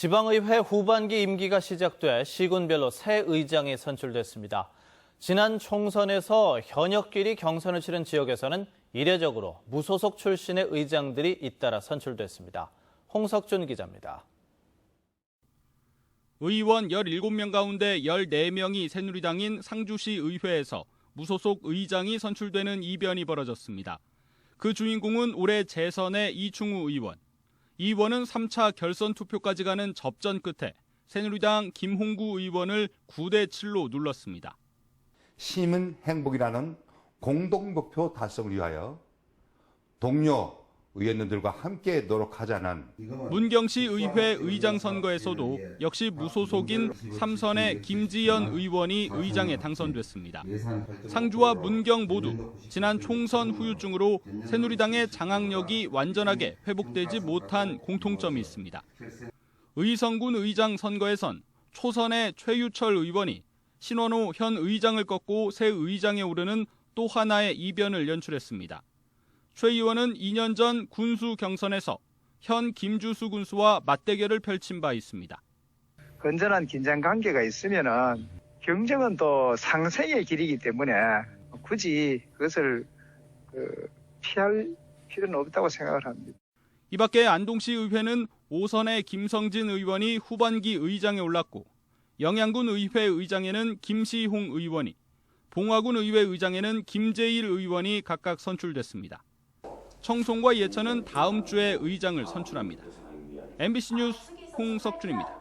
지방의회 후반기 임기가 시작돼 시군별로 새 의장이 선출됐습니다. 지난 총선에서 현역끼리 경선을 치른 지역에서는 이례적으로 무소속 출신의 의장들이 잇따라 선출됐습니다. 홍석준 기자입니다. 의원 17명 가운데 14명이 새누리당인 상주시 의회에서 무소속 의장이 선출되는 이변이 벌어졌습니다. 그 주인공은 올해 재선의 이충우 의원. 이 의원은 3차 결선 투표까지 가는 접전 끝에 새누리당 김홍구 의원을 9대 7로 눌렀습니다. 시민 행복이라는 공동 목표 달성을 위하여 동료 의원님들과 함께 노력하자는 문경시 의회 의장 선거에서도 역시 무소속인 삼선의 김지연 의원이 의장에 당선됐습니다. 상주와 문경 모두 지난 총선 후유증으로 새누리당의 장악력이 완전하게 회복되지 못한 공통점이 있습니다. 의성군 의장 선거에선 초선의 최유철 의원이 신원호 현 의장을 꺾고 새 의장에 오르는 또 하나의 이변을 연출했습니다. 최 의원은 2년 전 군수 경선에서 현 김주수 군수와 맞대결을 펼친 바 있습니다. 건전한 긴장 관계가 있으면은 경쟁은 또 상생의 길이기 때문에 굳이 그것을 그 피할 필요는 없다고 생각을 합니다. 이 밖에 안동시 의회는 오선의 김성진 의원이 후반기 의장에 올랐고 영양군 의회 의장에는 김시홍 의원이 봉화군 의회 의장에는 김재일 의원이 각각 선출됐습니다. 청송과 예천은 다음 주에 의장을 선출합니다. MBC 뉴스 홍석준입니다.